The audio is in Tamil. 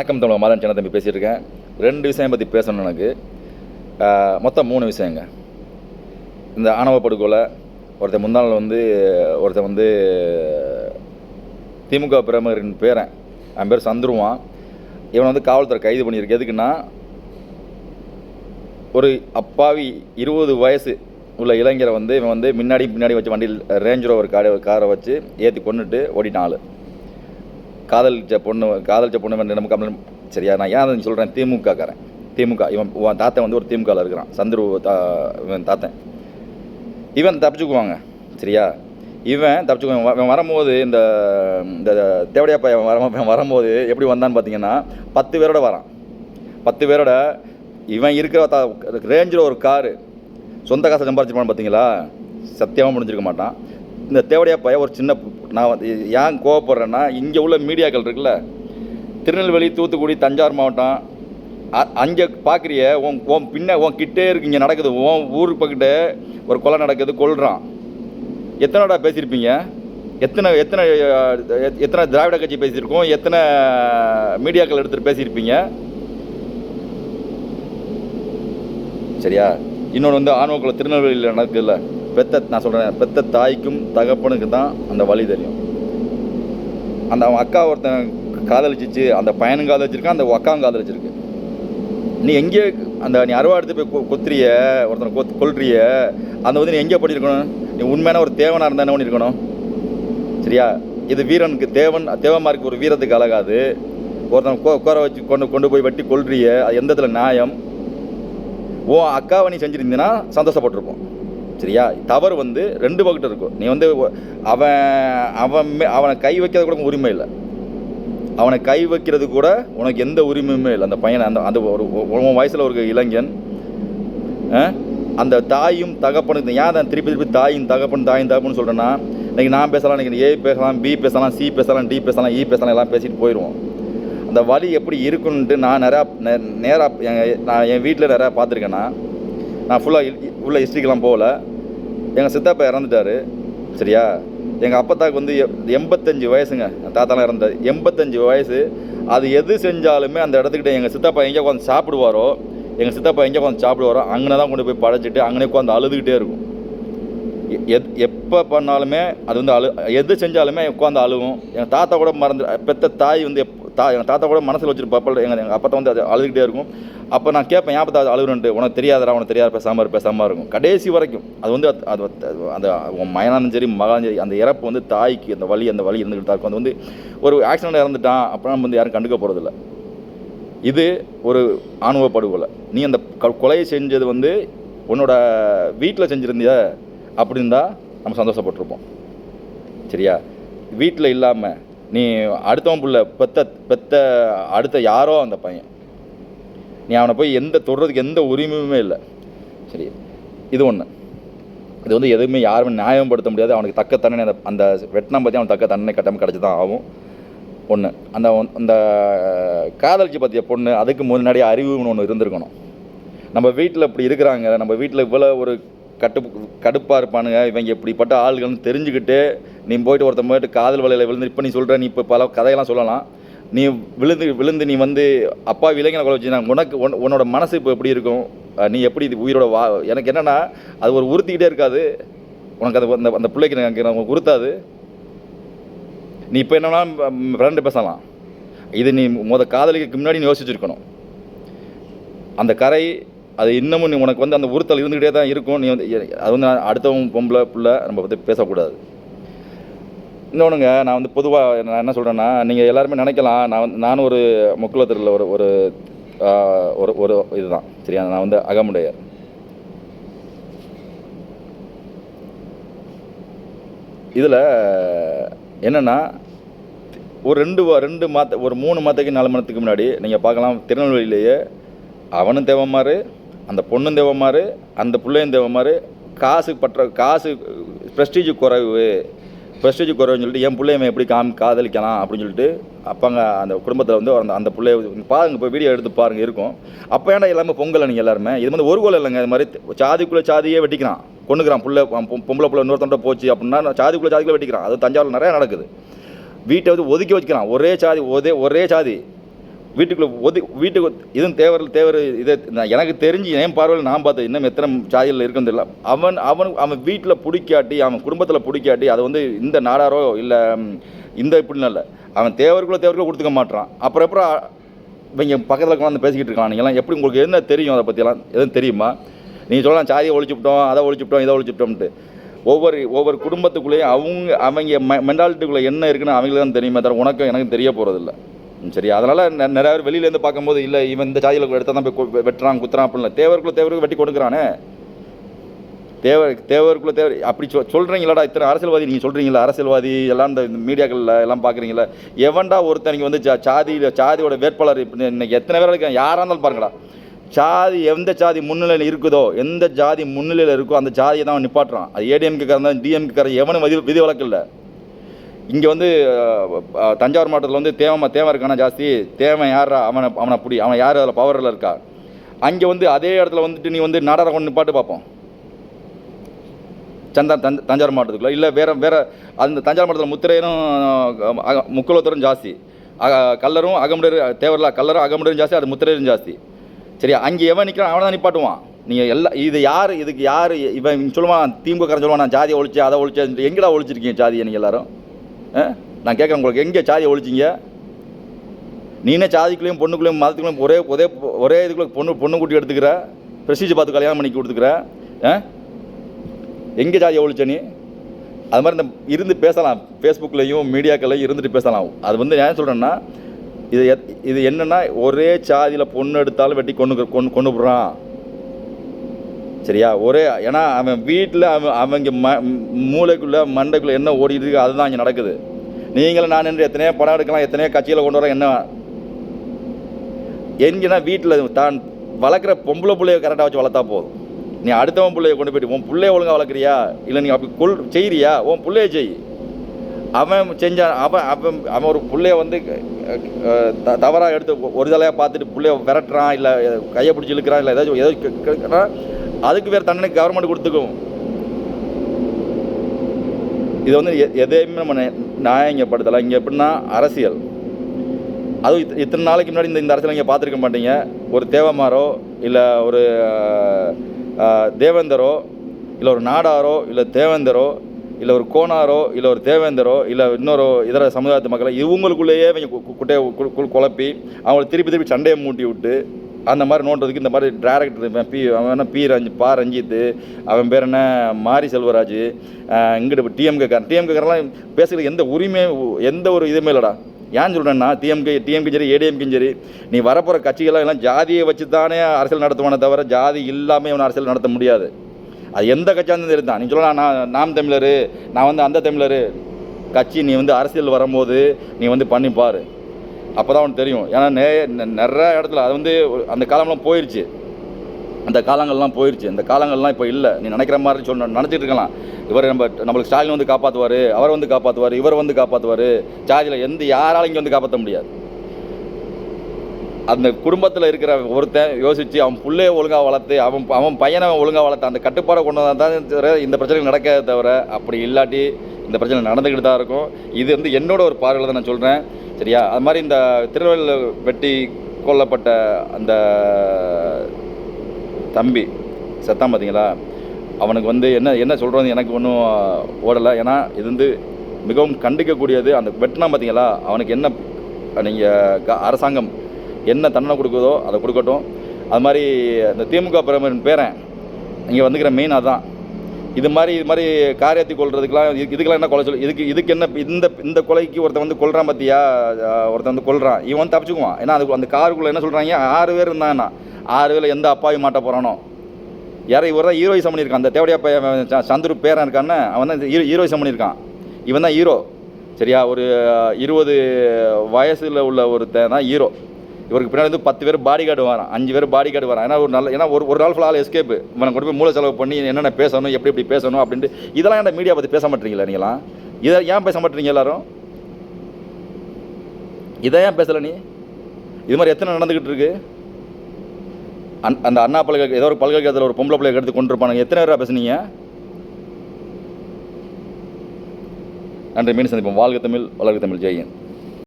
வணக்கம் தமிழ் மாதன் சின்ன தம்பி பேசியிருக்கேன் ரெண்டு விஷயம் பற்றி பேசணும் எனக்கு. மொத்தம் மூணு விஷயங்க. இந்த ஆணவ படுகொலை ஒருத்தர் முந்தாள் வந்து ஒருத்தன் வந்து திமுக பிரமுகரின் பேரன். அவன் பேர் சந்துருவான். இவன் வந்து காவல்துறை கைது பண்ணியிருக்கு. எதுக்குன்னா ஒரு அப்பாவி இருபது வயசு உள்ள இளைஞரை வந்து இவன் வந்து முன்னாடி பின்னாடி வச்சு வண்டியில் ரேஞ்ச் ரோவர் காரை காரை வச்சு ஏற்றி கொண்டுட்டு ஓடினாள் காதலிச்ச பொண்ணு காதலிச்ச பொண்ணு வந்து நமக்கு கம்ப்ளைண்ட் சரியா நான் ஏன் அதை சொல்கிறேன் திமுக காரன் திமுக இவன் உன் தாத்தன் வந்து ஒரு திமுகவில் இருக்கிறான். சந்துரு தா இவன் தாத்தன் இவன் தப்பிச்சுக்குவாங்க. சரியா? இவன் தப்பிச்சுக்குவான். இவன் வரும்போது இந்த இந்த தேவடையாப்பா இவன் வர இவன் வரும்போது எப்படி வந்தான்னு பார்த்தீங்கன்னா பத்து பேரோட வரான். பத்து பேரோட இவன் இருக்கிற தா ரேஞ்சில் ஒரு காரு. சொந்த காசை சம்பாரிச்சிருப்பான்னு பார்த்தீங்களா? சத்தியமாக முடிஞ்சிருக்க மாட்டான். இந்த தேவடையா பையன் ஒரு சின்ன நான் வந்து ஏன் கோவப்படுறேன்னா இங்கே உள்ள மீடியாக்கள் இருக்குல்ல திருநெல்வேலி தூத்துக்குடி தஞ்சாவூர் மாவட்டம் அ- அங்கே பார்க்குறிய உன் உன் பின்ன உன் கிட்டே இருக்கு இங்கே நடக்குது உன் ஊர் பக்கிட்ட ஒரு கொலை நடக்குது கொள்றான் எத்தனைடா பேசியிருப்பீங்க? எத்தனை எத்தனை எத்- எத்தனை திராவிட கட்சி பேசியிருக்கோம்? எத்தனை மீடியாக்கள் எடுத்துகிட்டு பேசியிருப்பீங்க? சரியா? இன்னொன்று வந்து ஆணவக்குள்ள திருநெல்வேலியில் நடக்குதுல்ல. பெத்த நான் சொல்கிறேன் பெத்த தாய்க்கும் தகப்பனுக்கு தான் அந்த வழி தெரியும். அந்த அவன் அக்கா ஒருத்தன் காதலிச்சிச்சு அந்த பையனும் காதலிச்சிருக்கான் அந்த அக்காவும் காதலிச்சிருக்கு. நீ எங்கே அந்த நீ அருவா எடுத்து போய் கொ- கொத்துறிய ஒருத்தனை கொத் கொல்றிய அந்த வந்து நீ எங்கே பண்ணியிருக்கணும்? நீ உண்மையான ஒரு தேவனாக இருந்தா என்ன பண்ணியிருக்கணும்? சரியா? இது வீரனுக்கு தேவன் தேவமாருக்கு ஒரு வீரத்துக்கு அழகாது. ஒருத்தன் கோ கோர வச்சு கொண்டு கொண்டு போய் வெட்டி கொள்றிய அது எந்த இடத்துல நியாயம்? ஓ அக்காவை நீ செஞ்சுருந்தீங்கன்னா சந்தோஷப்பட்டிருப்போம். சரியா? தவறு வந்து ரெண்டு பக்கத்து இருக்கும். நீ வந்து அவன் அவன் அவனை கை வைக்கிறது கூட உரிமை இல்லை. அவனை கை வைக்கிறது கூட உனக்கு எந்த உரிமையுமே இல்லை. அந்த பையனை அந்த அந்த ஒரு உன் வயசில் ஒரு இளைஞன் அந்த தாயும் தகப்பனுக்கு ஏன் தான் திருப்பி திருப்பி தாயும் தகப்பன் தாயும் தகப்பன் சொல்கிறேன்னா இன்றைக்கி நான் பேசலாம் இன்றைக்கி ஏ பேசலாம் பி பேசலாம் சி பேசலாம் டி பேசலாம் இ பேசலாம் எல்லாம் பேசிட்டு போயிடுவோம் அந்த வழி எப்படி இருக்குன்ட்டு நான் நிறையா நேராக நான் என் வீட்டில் நிறையா பார்த்துருக்கேன்னா நான் ஃபுல்லாக உள்ள ஹிஸ்ட்ரிக்கெலாம் போகல. எங்கள் சித்தப்பா இறந்துட்டாரு. சரியா? எங்கள் அப்பத்தாக்கு வந்து எ- எண்பத்தஞ்சு வயசுங்க. என் தாத்தாலாம் இறந்தார் எண்பத்தஞ்சு வயசு. அது எது செஞ்சாலுமே அந்த இடத்துக்கிட்ட எங்கள் சித்தப்பா எங்கே உட்காந்து சாப்பிடுவாரோ எங்கள் சித்தப்பா எங்கே உட்காந்து சாப்பிடுவாரோ அங்கே தான் கொண்டு போய் படைச்சிட்டு அங்கனே உட்காந்து அழுதுகிட்டே இருக்கும். எத் எப்போ பண்ணாலுமே அது வந்து அழு எது செஞ்சாலுமே உட்காந்து அழுவும். எங்கள் தாத்தா கூட மறந்து பெத்த தாய் வந்து எப் தா எங்கள் தாத்தா கூட மனசில் வச்சிருப்பப்ப எங்கள் எங்கள் அப்பா வந்து அது அழுதுகிட்டே இருக்கும். அப்போ நான் கேட்பேன் ஏன் பார்த்தா அது அழுகுறன்ட்டு? உனக்கு தெரியாதரா உனக்கு தெரியாத பேசாமல் பேசாமல் இருக்கும். கடைசி வரைக்கும். அது வந்து அது- அந்த உன் மயனாலும் சரி மகாலும் சரி அந்த இறப்பு வந்து தாய்க்கு அந்த வழி அந்த வழி இருந்துகிட்டு தான் இருக்கும். அது வந்து ஒரு ஆக்சிடென்ட் இறந்துட்டான் அப்போ நம்ம வந்து யாரும் கண்டுக்க போகிறதில்ல இது ஒரு ஆணவ படுகொலை நீ அந்த க- கொலையை செஞ்சது வந்து உன்னோட வீட்டில் செஞ்சுருந்திய? அப்படி இருந்தால் நம்ம சந்தோஷப்பட்டிருப்போம். சரியா? வீட்டில் இல்லாமல் நீ அடுத்தவன் புள்ள பெத்த பெத்த அடுத்த யாரோ அந்த பையன். நீ அவனை போய் எந்த தொடுறதுக்கு எந்த உரிமையுமே இல்லை. சரி இது ஒன்று இது வந்து எதுவுமே யாருமே நியாயப்படுத்த முடியாது. அவனுக்கு தக்க தண்டனை அந்த அந்த வெட்டினம் பற்றி அவனுக்கு தக்க தண்டனை கட்டாமல் கிடச்சி தான் ஆகும். ஒன்று அந்த அந்த காதலிச்சு பற்றிய பொண்ணு அதுக்கு முன்னாடி அறிவுன்னு ஒன்று இருந்திருக்கணும். நம்ம வீட்டில் இப்படி இருக்கிறாங்க நம்ம வீட்டில் இவ்வளோ ஒரு கட்டு கடுப்பாக இருப்பானுங்க. இவங்க இப்படிப்பட்ட ஆளுகள்னு தெரிஞ்சுக்கிட்டு நீ போயிட்டு ஒருத்தன் போயிட்டு காதல் வலையில் விழுந்து இப்போ நீ சொல்கிற நீ இப்போ பல கதையெல்லாம் சொல்லலாம். நீ விழுந்து விழுந்து நீ வந்து அப்பா இளைஞனை கொலை வச்சுனா உனக்கு உன் உன்னோட மனசு இப்போ எப்படி இருக்கும்? நீ எப்படி இது உயிரோட வா எனக்கு என்னென்னா அது ஒரு உறுத்திக்கிட்டே இருக்காது. உனக்கு அது அந்த அந்த பிள்ளைக்கு எனக்கு உனக்கு உறுத்தாது. நீ இப்போ என்னன்னா ஃப்ரெண்டு பேசலாம். இது நீ முத காதலிக்கு முன்னாடி நீ யோசிச்சிருக்கணும். அந்த கரை அது இன்னமும் நீ உனக்கு வந்து அந்த உறுத்தல் இருந்துக்கிட்டே தான் இருக்கும். நீ வந்து அது வந்து நான் அடுத்தவங்க பொம்பளை பிள்ளை நம்ம பற்றி பேசக்கூடாது. இன்னொன்றுங்க நான் வந்து பொதுவாக நான் என்ன சொல்கிறேன்னா நீங்கள் எல்லாருமே நினைக்கலாம் நான் வந்து நானும் ஒரு முக்குலத்தில் ஒரு ஒரு ஒரு ஒரு இதுதான். சரியா? நான் வந்து அகமுடையர். இதில் என்னென்னா ஒரு ரெண்டு வா- ரெண்டு மாத ஒரு மூணு மாதத்துக்கு நாலு மாதத்துக்கு முன்னாடி நீங்கள் பார்க்கலாம் திருநெல்வேலியிலேயே அவனும் தேவமாறு அந்த பொண்ணும் தேவமாறு அந்த பிள்ளையும் தேவமாறு காசு பற்ற காசு ப்ரெஸ்டீஜ் குறைவு ப்ரெஸ்டீஜ் குறைவுன்னு சொல்லிட்டு என் பிள்ளைய எப்படி காம் காதலிக்கலாம் அப்படின்னு சொல்லிட்டு அப்பாங்க அந்த குடும்பத்தில் வந்து அந்த அந்த பிள்ளைய பாருங்க இப்போ வீடியோ எடுத்து பாருங்கள் இருக்கும். அப்போ ஏன்டா எல்லாமே பொங்கல் நீங்கள் எல்லாருமே? இது வந்து ஒரு கோல் இல்லைங்க இது மாதிரி சாதிக்குள்ளே சாதியே வெட்டிக்கிறான். கொண்டுக்கிறான் பிள்ளை பொம்பளை பிள்ளை இன்னொருத்தண்ட போச்சு அப்படின்னா சாதிக்குள்ளே சாதிக்குள்ளே வெட்டிக்கிறான். அது தஞ்சாவூர் நிறையா நடக்குது. வீட்டை வந்து ஒதுக்கி வச்சுக்கிறான். ஒரே சாதி ஒரே ஒரே சாதி. வீட்டுக்குள்ளே ஒதி வீட்டுக்கு இதுவும் தேவர் தேவர் இதை எனக்கு தெரிஞ்சு என் பார்வையில் நான் பார்த்தேன் இன்னும் எத்தனை சாதியில் இருக்குன்னு தெரியல. அவன் அவன் அவன் வீட்டில் பிடிக்காட்டி அவன் குடும்பத்தில் பிடிக்காட்டி அது வந்து இந்த நாடாரோ இல்லை இந்த இப்படின்னு இல்லை. அவன் தேவருக்குள்ளே தேவருக்குள்ள கொடுத்துக்க மாட்டான். அப்புறம் அப்புறம் இவங்க பக்கத்தில் வந்து பேசிக்கிட்டு இருக்கான் நீங்களாம் எப்படி உங்களுக்கு என்ன தெரியும் அதை பற்றிலாம் எதுவும் தெரியுமா? நீங்கள் சொல்லலாம் சாதியை ஒழிச்சுட்டோம் அதை ஒழிச்சுட்டோம் இதை ஒழிச்சுட்டோம்ட்டு ஒவ்வொரு ஒவ்வொரு குடும்பத்துக்குள்ளேயும் அவங்க அவங்க மெ மென்டாலிட்டிக்குள்ளே என்ன இருக்குன்னு அவங்களுக்கு தான் தெரியுமே தவிர உனக்கும் எனக்கு தெரிய போகிறதில்ல சரி. அதனால் நிறைய பேர் வெளியிலேருந்து பார்க்கும்போது இல்லை இவன் இந்த சாதியில் எடுத்தால் தான் போய் வெட்டுறான் குத்துறான் அப்படின்ல தேவருக்குள்ள தேவருக்கு வெட்டி கொடுக்குறானே. தேவர் தேவருக்குள்ள தேவர் அப்படி சொ சொல்கிறீங்களாடா இத்தனை அரசியல்வாதி நீங்கள் சொல்கிறீங்களா அரசியல்வாதி எல்லாம் இந்த மீடியாக்களில் எல்லாம் பார்க்குறீங்களா எவன்டா ஒருத்தனுக்கு வந்து ஜா சாதியில் சாதியோட வேட்பாளர் இப்போ இன்னைக்கு எத்தனை பேர் இருக்காங்க? யாராக இருந்தாலும் பாருங்கடா. சாதி எந்த சாதி முன்னிலையில் இருக்குதோ எந்த ஜாதி முன்னிலையில் இருக்கோ அந்த ஜாதியை தான் நிப்பாட்டுறான். அது ஏடிஎம்கே காரன் டிஎம்கே காரன் எவனும் விதி விதி வழக்கு இல்லை. இங்கே வந்து தஞ்சாவூர் மாவட்டத்தில் வந்து தேவமா தேவை இருக்கானா ஜாஸ்தி? தேவை யாரா அவனை அவனை பிடி அவன் யார்? அதில் பவரில் இருக்கா? அங்கே வந்து அதே இடத்துல வந்துட்டு நீ வந்து நாடார கொண்டு நிப்பாட்டு பார்ப்போம் சந்தா தஞ்ச தஞ்சாவூர் மாவட்டத்துக்குள்ளே. இல்லை வேறு வேறு அந்த தஞ்சாவூர் மாவட்டத்தில் முத்திரையரும் முக்குலத்தரும் ஜாஸ்தி. அக- கல்லரும் அகமுடர் தேவரில் கல்லரும் அகமுடரும் ஜாஸ்தி அது முத்திரையரும் ஜாஸ்தி. சரியா? அங்கே எவன் நிற்கிறான் அவனை தான் நிப்பாட்டுவான். நீங்கள் எல்லா இது யார் இதுக்கு யார் இவன் சொல்லுவான் திமுக காரன் சொல்லுவான் நான் ஜாதியை ஒழிச்சு அதை ஒழிச்சு எங்கடா ஒழிச்சிருக்கீங்க ஜாதியை நீங்கள் எல்லாரும்? நான் கேட்குறேன் உங்களுக்கு எங்கே ஜாதியை ஒழிச்சிங்க? நீனே ஜாதிக்குள்ளேயும் பொண்ணுக்குள்ளேயும் மதத்துக்குள்ளேயும் ஒரே ஒரே ஒரே இதுக்குள்ளே பொண்ணு பொண்ணு கூட்டி எடுத்துக்கிற ப்ரெஸ்டீஜ் பார்த்து கல்யாணம் பண்ணி கொடுத்துக்கிற ஆ? எங்கே ஜாதியை ஒழிச்ச நீ? அது மாதிரி இந்த இருந்து பேசலாம். ஃபேஸ்புக்லேயும் மீடியாக்கள்லையும் இருந்துட்டு பேசலாம். அது வந்து ஏன் சொல்கிறேன்னா இது எத்- இது என்னன்னா ஒரே சாதியில் பொண்ணு எடுத்தாலும் வெட்டி கொண்டு கொண்டு கொண்டு போடுறான். சரியா? ஒரே ஏன்னா அவன் வீட்டில் அவன் அவங்க ம மூளைக்குள்ளே மண்டைக்குள்ளே என்ன ஓடிட்டு இருக்கு அதுதான் இங்கே நடக்குது. நீங்களும் நான் என்று எத்தனையோ படம் எடுக்கலாம் எத்தனையோ கட்சியில் கொண்டு வரேன் என்ன? எங்கன்னா வீட்டில் தான் வளர்க்குற பொம்பளை பிள்ளைய கரெக்டாக வச்சு வளர்த்தா போதும். நீ அடுத்தவன் பிள்ளைய கொண்டு போயிட்டு உன் பிள்ளைய ஒழுங்கா வளர்க்குறியா? இல்லை நீ அப்படி கொள் செய்கிறியா உன் பிள்ளைய செய். அவன் செஞ்சான் அவன் அவன் அவன் ஒரு பிள்ளைய வந்து தவறாக எடுத்து ஒரு தலையாக பார்த்துட்டு பிள்ளைய விரட்டுறான் இல்லை கையை பிடிச்சி இழுக்கிறான் இல்லை ஏதாச்சும் ஏதோ கேட்குறான் அதுக்கு வேறு தண்டனை கவர்மெண்ட் கொடுத்துக்கும். இது வந்து எ- எதையுமே நம்ம நி- நியாயங்கப்படுத்தலாம் இங்கே எப்படின்னா அரசியல். அதுவும் இத் இத்தனை நாளைக்கு முன்னாடி இந்த இந்த அரசியல் இங்கே பார்த்துருக்க மாட்டீங்க. ஒரு தேவமாரோ இல்லை ஒரு தேவேந்தரோ இல்லை ஒரு நாடாரோ இல்லை தேவேந்தரோ இல்லை ஒரு கோனாரோ இல்லை ஒரு தேவேந்தரோ இல்லை இன்னொரு இதர சமுதாயத்து மக்களை இவங்களுக்குள்ளேயே இவங்க கு- குட்டையை கு- கு- குழப்பி அவங்கள திருப்பி திருப்பி சண்டையை மூட்டி விட்டு அந்த மாதிரி நோண்டுறதுக்கு இந்த மாதிரி டேரக்டர் பி அவன் என்ன பி ரஞ்சி பா ரஞ்சித்து அவன் பேர் என்ன? மாரி செல்வராஜ் இங்கிட்டு டிஎம்கே காரன். பேசுகிற எந்த உரிமை எந்த ஒரு இதுவுமே இல்லைடா. ஏன் சொல்கிறேன்னா டிஎம்கே டிஎம்கே சரி ஏடிஎம்கேயும் சரி நீ வரப்போகிற கட்சிகள்லாம் எல்லாம் ஜாதியை வச்சு தானே அரசியல் நடத்துவானே தவிர ஜாதி இல்லாமல் இவன் அரசியல் நடத்த முடியாது. அது எந்த கட்சியாக இருந்தாலும் சரி தான் நீ சொல்லலாம் நான் நாம் தமிழர் நான் வந்து அந்த தமிழர். கட்சி நீ வந்து அரசியல் வரும்போது நீ வந்து பண்ணி பாரு. அப்போ தான் உனக்கு தெரியும். ஏன்னா நே நெ- நிறைய இடத்துல அது வந்து அந்த காலம்லாம் போயிடுச்சு அந்த காலங்கள்லாம் போயிடுச்சு அந்த காலங்கள்லாம் இப்போ இல்லை. நீ நினைக்கிற மாதிரி சொல்ல நினச்சிட்டு இருக்கலாம். இவர் நம்ம நம்மளுக்கு ஸ்டாலின் வந்து காப்பாற்றுவார் அவர் வந்து காப்பாற்றுவார் இவர் வந்து காப்பாற்றுவார் சார்ஜில் எந்த யாராலும் இங்கே வந்து காப்பாற்ற முடியாது. அந்த குடும்பத்தில் இருக்கிற ஒருத்தன் யோசித்து அவன் பிள்ளைய ஒழுங்காக வளர்த்து அவன் அவன் பையனை ஒழுங்காக வளர்த்து அந்த கட்டுப்பாடை கொண்டு வந்தால் தான் தவிர இந்த பிரச்சனை நடக்காத தவிர அப்படி இல்லாட்டி இந்த பிரச்சனை நடந்துக்கிட்டு தான் இருக்கும். இது வந்து என்னோட ஒரு பார்வையில் தான் நான் சொல்கிறேன் சரியா? அது மாதிரி இந்த திருநெல்வேலியில் வெட்டி கொல்லப்பட்ட அந்த தம்பி செத்தான் பார்த்தீங்களா? அவனுக்கு வந்து என்ன என்ன சொல்கிறது எனக்கு ஒன்றும் ஓடலை. ஏன்னா இது வந்து மிகவும் கண்டிக்கக்கூடியது. அந்த வெட்டினா பார்த்தீங்களா? அவனுக்கு என்ன நீங்கள் அரசாங்கம் என்ன தண்டனை கொடுக்குதோ அதை கொடுக்கட்டும். அது மாதிரி இந்த திமுக பிரமரின் பேரன் இங்கே வந்துக்கிற மெயின் அதான். இது மாதிரி இது மாதிரி காரியத்தை கொள்றதுக்கெலாம் இது- இதுக்கெல்லாம் என்ன கொலை சொல்லு இதுக்கு இதுக்கு என்ன இந்த இந்த கொலைக்கு ஒருத்தன் வந்து கொள்றான் பார்த்தியா ஒருத்தன் வந்து கொள்றான் இவன் வந்து தப்பிச்சுக்குவான். ஏன்னா அதுக்கு அந்த காருக்குள்ளே என்ன சொல்கிறாங்க ஆறு பேர் இருந்தாங்கன்னா ஆறு பேரில் எந்த அப்பாவி மாட்ட போகிறானோ யாரும் இவர் தான் ஹீரோயிசம் பண்ணியிருக்கான். அந்த தேவடியா ச- சந்துரு பேரன் இருக்கான்னு அவன் தான் ஹீரோ ஹீரோயிசம் பண்ணியிருக்கான். இவன் தான் ஹீரோ சரியா? ஒரு இருபது வயசில் உள்ள ஒருத்தன் தான் ஹீரோ இவருக்கு பின்னாடி வந்து பத்து பேர் பாடி கார்டு வரான். அஞ்சு பேர் பாடி கார்டு வரான். ஏன்னா ஒரு நல்ல ஏன்னா ஒரு ஒரு நாள் ஃபுல்லாக எஸ்கேப் இவனை கொண்டு போய் மூளை செலவு பண்ணி என்னென்ன பேசணும் எப்படி எப்படி பேசணும் அப்படின்ட்டு இதெல்லாம் என்ன மீடியா பற்றி பேச மாட்டீங்களா நீங்களாம் இதை ஏன் பேச மாட்டீங்க எல்லாரும்? இதை ஏன் பேசலை நீ? இது மாதிரி எத்தனை நடந்துக்கிட்டு இருக்கு? அந் அந்த அண்ணா பல்கலை ஏதோ ஒரு பல்கலைக்கழகத்தில் ஒரு பொம்பளை பிள்ளைய எடுத்து கொண்டு இருப்பானுங்க. எத்தனை பேராக பேசுனீங்க? நன்றி மீன் சந்திப்போம். வாழ்க தமிழ் வளர்க தமிழ். ஜெயன்